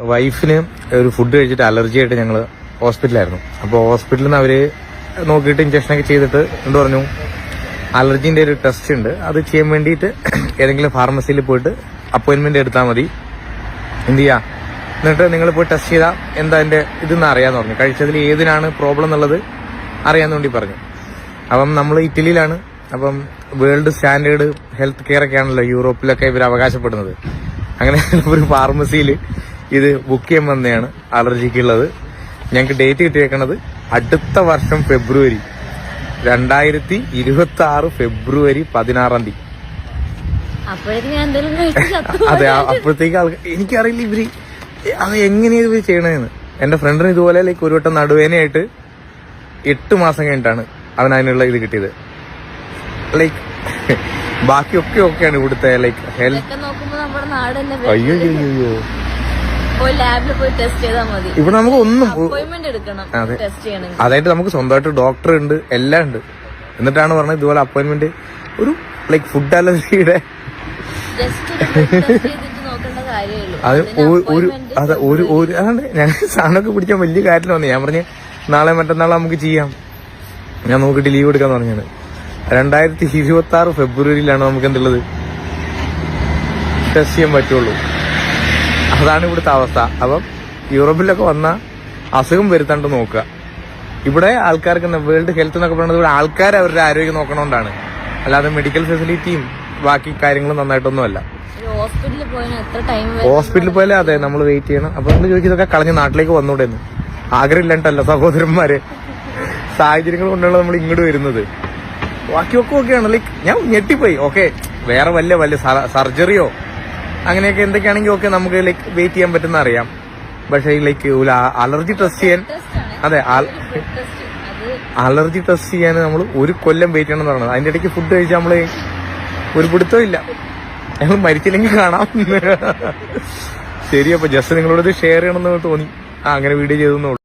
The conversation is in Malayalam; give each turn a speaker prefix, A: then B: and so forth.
A: വൈഫിന് ഒരു ഫുഡ് കഴിച്ചിട്ട് അലർജി ആയിട്ട് ഞങ്ങൾ ഹോസ്പിറ്റലായിരുന്നു അപ്പോൾ ഹോസ്പിറ്റലിൽ നിന്ന് അവർ നോക്കിയിട്ട് ഇഞ്ചക്ഷനൊക്കെ ചെയ്തിട്ട് എന്ത് പറഞ്ഞു? അലർജിന്റെ ഒരു ടെസ്റ്റ് ഉണ്ട്. അത് ചെയ്യാൻ വേണ്ടിയിട്ട് ഏതെങ്കിലും ഫാർമസിയിൽ പോയിട്ട് അപ്പോയിന്റ്മെന്റ് എടുത്താൽ മതി. എന്ത് ചെയ്യാ? എന്നിട്ട് നിങ്ങൾ പോയി ടെസ്റ്റ് ചെയ്താൽ എന്താ എന്റെ ഇതെന്ന് അറിയാന്ന് പറഞ്ഞു. കഴിച്ചതിൽ ഏതിനാണ് പ്രോബ്ലം എന്നുള്ളത് അറിയാൻ വേണ്ടി പറഞ്ഞു. അപ്പം നമ്മൾ ഇറ്റലിയിലാണ്. അപ്പം വേൾഡ് സ്റ്റാൻഡേർഡ് ഹെൽത്ത് കെയർ ഒക്കെ ആണല്ലോ യൂറോപ്പിലൊക്കെ ഇവർ അവകാശപ്പെടുന്നത്. അങ്ങനെ ഒരു ഫാർമസിയിൽ ഇത് ബുക്ക് ചെയ്യാൻ വന്നതാണ് അലർജിക്കുള്ളത് ഞങ്ങൾക്ക് ഡേറ്റ് കിട്ടിയേക്കണത് അടുത്ത വർഷം ഫെബ്രുവരി. രണ്ടായിരത്തി ഇരുപത്തി ആറ് ഫെബ്രുവരി പതിനാറാം തീയതി. അതെ അപ്പോഴത്തേക്ക് ആൾക്കാർ എനിക്കറിയില്ല ഇവർ അത് എങ്ങനെയാ ഇവർ ചെയ്യണതെന്ന് എന്റെ ഫ്രണ്ടിന് ഇതുപോലെ ലൈക്ക് ഒരു വട്ടം നടുവേനയായിട്ട് എട്ട് മാസം കഴിഞ്ഞിട്ടാണ് അവൻ അതിനുള്ള ഇത് കിട്ടിയത്. ലൈക്ക് ബാക്കിയൊക്കെ ഒക്കെയാണ് ഇവിടുത്തെ ലൈക്ക് ഹെൽത്ത് അയ്യോ അയ്യോ.
B: പോയി ലാബിൽ പോയി ടെസ്റ്റ് ചെയ്താൽ മതി.
A: ഇവിടെ നമുക്ക് ഒന്നും
B: അപ്പോയിന്റ്മെന്റ് എടുക്കണം
A: അതെ.
B: ടെസ്റ്റ് ചെയ്യണമെങ്കിൽ.
A: അതായിട്ട് നമുക്ക് സ്വന്തമായിട്ട് ഡോക്ടർ ഉണ്ട് എല്ലാം ഉണ്ട്. എന്നിട്ടാണ് പറഞ്ഞത് ഇതുപോലെ അപ്പോയിന്റ്മെന്റ് ഒരു ലൈക്ക് ഫുഡ് അലർജിയുടെ അത് ഒരു അതെ ഒരു ഒരു അതാണ്. ഞാൻ സാധനമൊക്കെ പിടിക്കാൻ വലിയ കാര്യത്തിൽ വന്നു. ഞാൻ പറഞ്ഞ് നാളെ മറ്റന്നാളെ നമുക്ക് ചെയ്യാം. ഞാൻ നോക്കിയിട്ട് ലീവ് എടുക്കാൻ പറഞ്ഞാണ് രണ്ടായിരത്തി ഇരുപത്തി ആറ് ഫെബ്രുവരിയിലാണ് നമുക്ക് എന്തുള്ളത്? ടെസ്റ്റ് ചെയ്യാൻ പറ്റുള്ളൂ. അതാണ് ഇവിടുത്തെ അവസ്ഥ. അപ്പം യൂറോപ്പിലൊക്കെ വന്ന അസുഖം വരുത്താണ്ട് നോക്കുക. ഇവിടെ ആൾക്കാർക്ക് വേൾഡ് ഹെൽത്ത് എന്നൊക്കെ പറയുന്നത് ഇവിടെ ആൾക്കാർ അവരുടെ ആരോഗ്യം നോക്കണോണ്ടാണ്. അല്ലാതെ മെഡിക്കൽ ഫെസിലിറ്റിയും ബാക്കി കാര്യങ്ങളും നന്നായിട്ടൊന്നുമല്ല
B: അല്ല. ഹോസ്പിറ്റലിൽ പോയാൽ എത്ര ടൈം
A: ഹോസ്പിറ്റലിൽ പോയാലേ അതെ നമ്മൾ വെയിറ്റ് ചെയ്യണം. അപ്പൊ നമ്മൾ ചോദിക്കുന്നതൊക്കെ കളഞ്ഞ് നാട്ടിലേക്ക് വന്നൂടെ എന്ന് ആഗ്രഹമില്ലാണ്ടല്ല സഹോദരന്മാര്. സാഹചര്യങ്ങൾ കൊണ്ടാണ് നമ്മൾ ഇങ്ങോട്ട് വരുന്നത്. ബാക്കിയൊക്കെ ഓക്കെയാണ് ലൈക്ക് ഞാൻ ഞെട്ടിപ്പോയി. ഓക്കെ വേറെ വല്ല വല്ല സർജറിയോ അങ്ങനെയൊക്കെ എന്തൊക്കെയാണെങ്കിൽ ഓക്കെ നമുക്ക് ലൈക്ക് വെയിറ്റ് ചെയ്യാൻ പറ്റുന്ന അറിയാം. പക്ഷേ ലൈക്ക് അലർജി ടെസ്റ്റ് ചെയ്യാൻ അതെ അലർജി ടെസ്റ്റ് ചെയ്യാൻ നമ്മൾ ഒരു കൊല്ലം വെയിറ്റ് ചെയ്യണം എന്ന് പറയുന്നത് അതിന്റെ ഇടയ്ക്ക് ഫുഡ് കഴിച്ചാൽ നമ്മൾ ഒരു പിടുത്തവും ഇല്ല. ഞങ്ങൾ മരിച്ചില്ലെങ്കിൽ കാണാം. ശരി അപ്പൊ ജസ്റ്റ് നിങ്ങളോട് ഷെയർ ചെയ്യണം എന്ന് തോന്നി. ആ അങ്ങനെ വീഡിയോ ചെയ്തെന്നുള്ളൂ